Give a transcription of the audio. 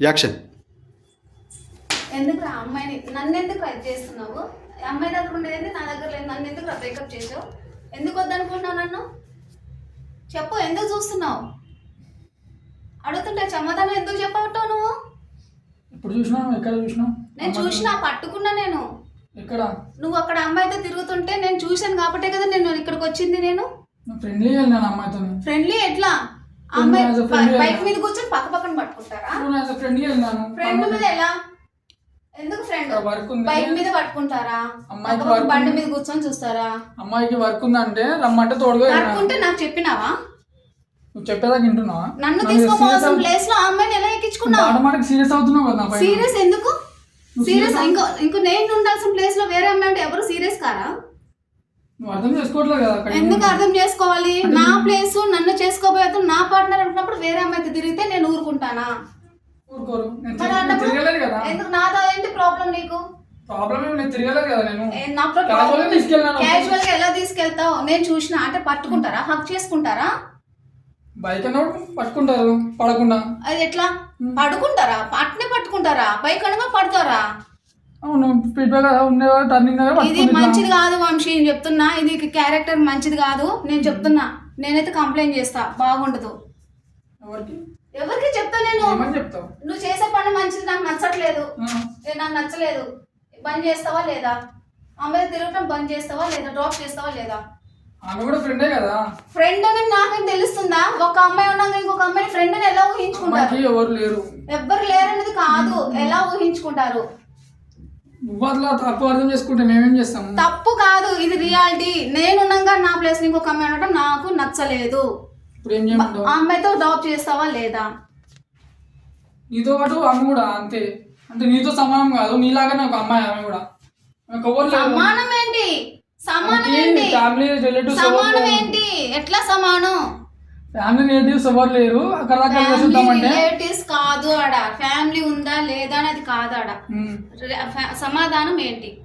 Action. ఎందుకు రా అమ్మాయిని నన్ను ఎందుకు రా ఇది చేస్తున్నావు అమ్మాయి దగ్గర ఉండేది నా దగ్గర లేదు నన్ను ఎందుకు రా బ్రేకప్ చేసావు? ఎందుకు వద్దనుకుంటున్నావు నన్ను? చెప్పు ఎందుకు చూస్తున్నావు? అడుగుతుంటే సమాధానం ఎందుకు చెప్పవటావు నువ్వు? ఇప్పుడు చూసినావు ఎక్కడ చూసినావు నేను చూసినా పట్టుకున్నా నేను. ఎక్కడ? నువ్వు అక్కడ అమ్మాయితో తిరుగుతుంటే నేను చూశాను కాబట్టే కదా నేను ఇక్కడికి వచ్చింది నేను. ఫ్రెండ్లీ వెళ్ళాను అమ్మాయితో ఫ్రెండ్లీ ఎట్లా? అమ్మాయి బైక్? మీద కూర్చొని పక్క పక్కన పట్టుకుంటారా? నేను ఫ్రెండ్లీ వెళ్ళాను ఫ్రెండ్ మీద ఎలా? ఎందుకు ఫ్రెండ్ వర్క్. బైక్ మీద పట్టుకుంటారా? అమ్మాయికి వర్క్ బండి. మీద కూర్చొని చూస్తారా? అమ్మాయికి వర్క్ ఉందంటే రమ్మంటే తోడుగా అనుకుంటే నాకు చెప్పినావా? నువ్వు చెప్పేదాకా వింటున్నావా? నన్ను అవు- ప్లేస్లో ఆ అమ్మాయిని ఎలా ఎక్కించుకున్నావు? మాటకి సీరియస్ అవుతున్నావు కదా. సీరియస్ ఎందుకు? సీరియస్ ఇంకో ఇంకో నేను ఉండాల్సిన ప్లేస్లో వేరే అమ్మాయి అంటే ఎవరు సీరియస్ కారా? నువ్వు అర్థం చేసుకోవట్లేదు కదా ఎందుకు అర్థం చేసుకోవాలి? నా ప్లేస్ నన్ను చేసుకోబోయే నా పార్ట్నర్ అనుకున్నప్పుడు వేరే అమ్మాయితో తిరిగితే నేను ఊరుకుంటానా? ఊరుకోరు. నేను మరి తిరిగి- అన్నప్పుడు తిరగలేదు కదా. ఎందుకు నాతో ఏంటి ప్రాబ్లం నీకు? ప్రాబ్లం ఏం నేను తిరగలేదు కదా నేను. ఏ, నా Casual గా తీసుకెళ్ళాను. క్యాజువల్గా ఎలా తీసుకెళ్తావు? నేను చూసిన అంటే పట్టుకుంటారా? హక్ చేసుకుంటారా? బైక్ అన్నప్పుడు పట్టుకుంటారు పడకుండా. అది ఎట్లా? పడుకుంటారా? అట్నే పట్టుకుంటారా? బైక్ అనగా పడతారా? అవును స్పీడ్ బ్రేకర్ ఉండే టర్నింగ్ దగ్గర ఇది. మంచిది కాదు వంశీ నేను చెప్తున్నా. ఇది క్యారెక్టర్ మంచిది కాదు. నేను చెప్తున్నా. నేనైతే కంప్లైంట్ చేస్తా. బాగుండదు. ఎవరికి? ఎవరికి చెప్తావు? నువ్వు చేసే పని మంచిది నాకు నచ్చట్లేదు. నాకు నచ్చలేదు. బంద్ చేస్తావా లేదా? అమ్మాయి తిరగటం బంద్ చేస్తావా లేదా? డ్రాప్ చేస్తావా లేదా? ఆమె కూడా ఫ్రెండే కదా. ఫ్రెండ్ అని నాకేం తెలుస్తుందా? ఒక అమ్మాయి ఉన్నాక ఇంకొక అమ్మాయి ఫ్రెండ్ అని ఎలా ఊహించుకుంటారు? ఎవరు లేరు. ఎవ్వరు లేరనేది కాదు. ఎలా ఊహించుకుంటారు? నువ్వు అట్లా తక్కువ అర్థం చేసుకుంటే మేమేం చేస్తాము? తప్పు కాదు. ఇది రియాలిటీ. నేనున్నాగా నా ప్లేస్ ఇంకొక అమ్మాయి ఉండటం నాకు నచ్చలేదు. ఇప్పుడు ఏం చేయమంటావు? ఆ అమ్మాయితో డ్రాప్ చేస్తావా లేదా? నీతో పాటు ఆమె కూడా అంతే. అంటే నీతో సమానం కాదు నీలాగానే ఒక అమ్మాయి ఆమె కూడా. ఆమెకు ఎవరు లేరు. సమానం ఏంటి? సమానం ఏంటి? ఫ్యామిలీ రిలేటివ్స్ ఎవరు సమానం లేరు. ఏంటి? ఎట్లా సమానం? ఫ్యామిలీ రిలేటివ్స్ ఎవరు లేరు. అక్కడ దాకా ఫ్యామిలీ చూద్దామంటే రిలేటివ్స్ కాదు ఆడ. ఫ్యామిలీ ఉందా లేదా అనేది కాదు ఆడ. ఉమ్. ర- ఫ్యా- సమాధానం ఏంటి?